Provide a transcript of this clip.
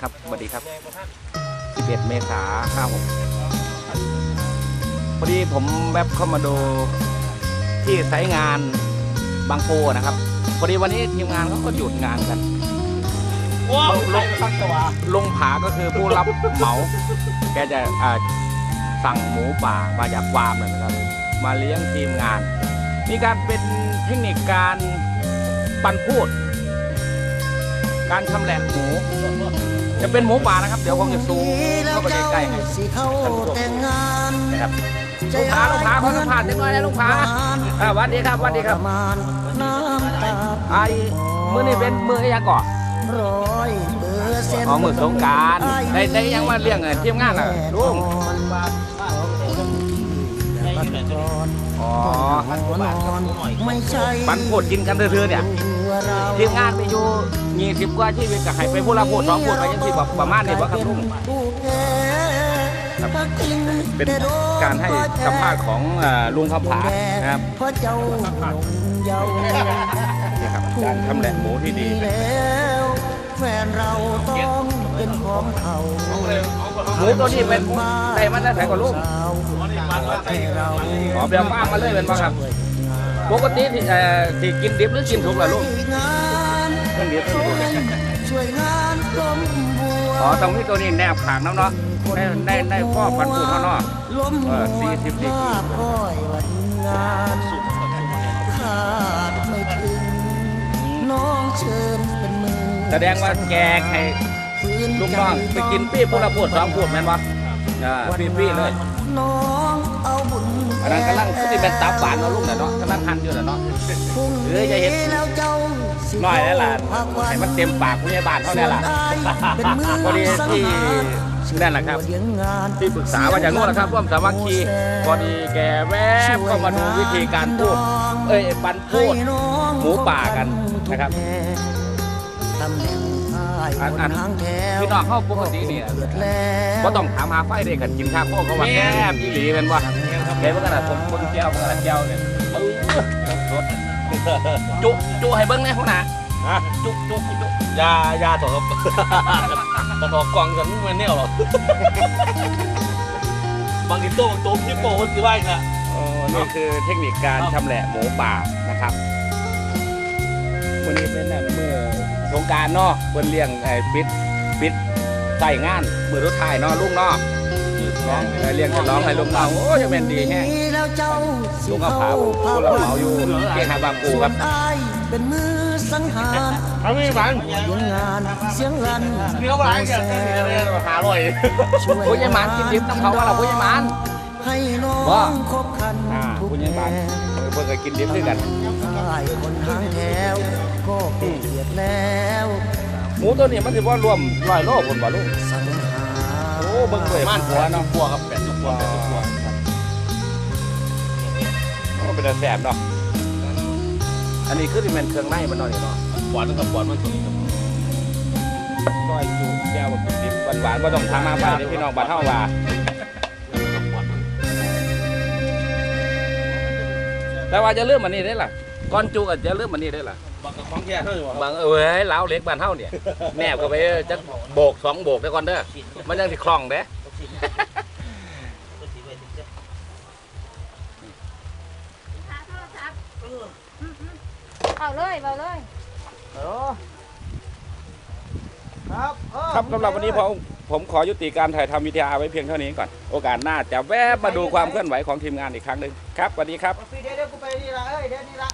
ครับสวัสดีครับ11เมษา56พอดีผมแวบเข้ามาดูที่ไซต์งานบางปูนะครับ พอดีวันนี้ทีมงานเขาก็หยุดงานกันว้าวลงพักตัวลุงผาก็คือผู้รับเหมา แกจะอ่าสั่งหมูป่ามาจากฟาร์มเลยนะครับ มาเลี้ยงทีมงาน มีการเป็นเทคนิคการปันพูด การชำแหละหมู จะเป็นหมูป่านะครับ เดี๋ยวผมจะซูมเข้าไปใกล้ๆให้สิเข้าแต่งงานนะครับลุงผาลุงผาขอสัมผัสนิดหน่อยนะลุงผาอ่าสวัสดีครับสวัสดีครับประมาณน้ำตาไอ้มือนี่เป็นมือไอ้ยังก่อนร้อยเปอร์เซ็นต์อ๋อมือสงกรารได้ได้ยังมาเลี้ยงเอ่อทีมงานอะลุง อ๋อไม่ใช่ปันพูดกินกันเรื่อยๆเนี่ยทีมงานไปอยู่ยี่สิบกว่าชีวิตกับใครไปผู้ละพูดสองพูดไปยังสิบอกประมาณนี้ว่าครับลุงครับเป็นการให้สัมภาษณ์ของเอ่อลุงคำผานะครับเพราะเจ้าหลงเยาว์นี่ครับการทำแหละหมูที่ดีแล้วแฟนเราต้องเป็นของเขาหมูตัวนี้เป็นได้มันได้แพงกว่าลุงให้เรา อ๋อเบียร์ฟ้ามาเลยเป็นว่าครับ ปกติที่เอ่อที่กินดิบหรือกินสุกล่ะลุงงานกินดิบหรือกินสุกช่วยงานลมบัวอ๋อตรงนี้ตัวนี้แนบขางน้ำเนาะได้ได้ได้พ่อพันธุ์ปูเท่าเนาะลมเออ40ดีกรีว่าก้อยวันงานขาดไม่ถึงน้องเชิญเป็นมือแสดงว่าแกให้ฟื้นลูกน้องไปกินปี้ผู้ละพูดสองพูดแม่นวะ อ่าปี้ปี้เลยน้องเอาบุญอันนั้นกำลังที่เป็นตับหวานเนาะลุงเนาะเนาะกำลังหั่นอยู่น่ะเนาะ พรุ่งเอ้ยอย่าเห็นแล้วเจ้าสิน้อยแล้วล่ะพักวัให้มันเต็มปากผู้ใหญ่บ้านเท่านั้นล่ะเป็นมือพอดีที่นั่นแหละครับ เลี้ยงงาน ที่ปรึกษามาจากโน่นนะครับร่วมสามัคคีพอดีแกแวบเข้ามาดูวิธีการพูด เอ้ยปันพูดหมูป่ากันนะครับ ตำแหน่งอ้ายอันอันบทางแถวพี่น้องเข้าปกติเนี่ยเกิดแล้วก็ต้องถามหาไฟเด็กกันกินข้าวโพดเขาว่าแซ่บอีหลีเป็นว่าเห็นว่าขนาดผมคนแก้วขนาดแก้วเนี่ยเออรสจุจุให้เบิ้งในห้องน้ำฮะจุจุจุยายาต่อครับต่อต่อกล่องกันไม่แน่หรอกบางทีโต้โต้พี่โป้สิว่าอีกนะโอ้นี่คือเทคนิคการชำแหละหมูป่านะครับวันนี้เป็นนั่นเมื่อ สงกรารเนาะเพิ่นเลี้ยงไอ้ปิดปิดใส่งานมือรถถ่ายเนาะลุงเนาะเออเลี้ยงจะร้องให้ลุงเนาะโอ้ยจะเป็นดีแฮะแล้วเจ้าสิลุงก็เผาผู้รับเหมาอยู่เกียงหาบางปูครับส่วนอ้ายเป็นมือสังหารทำไม่ฟังเสียงงานเสียงรันเนื้ออะไรกันหาอร่อยช่วยผู้ใหญ่หมานกินดิบน้ำเขาว่าเราผู้ใหญ่หมาน ให้น้อว่างคบคันอ่าทุกผู้ใหญ่หมานแห่เออเพิ่นก็กินดิบด้วยกันอ้ายคนทางแถวก็เกลียดแล้วหมูตัวนี้มันถือว่ารวมร้อยโลคนบ่ลุงสังหาโอ้เบิ่งเลยมันหัวเนาะบัวครับแปดสิบบัวแปดสิบบัวโอ้เป็นแต่แสบเนาะอันนี้คือที่มันเครื่องในมันเนาะนี่เนาะหวานกับหวานมันตัวนี้ครับก้อยจูแก้วแบบดิบหวานๆบ่ต้องทำมาไปเดี๋ยวพี่น้องบ้านเฮาว่า แต่ว่าจะเริ่มอันนี้ได้ล่ะก่อนจูก็จะเริ่มอันนี้ได้ล่ะบางกับของแก่เท่าไหร่วะบางเอ้ยเหล้าเล็กบ้านเฮาเนี่ยแนบก็ไปจักโบกสองโบกได้ก่อนเด้อมันยังสิคล่องเด้เอาเลยเอาเลย ครับ ครับสำหรับวันนี้ผม ผมขอยุติการถ่ายทำวิทยาไว้เพียงเท่านี้ก่อน โอกาสหน้าจะแวะมาดูความเคลื่อนไหวของทีมงานอีกครั้งหนึ่งครับสวัสดีครับเดี๋ยวเดี๋ยวกูไปนี่ละเอ้ยเดี๋ยวนี่ละ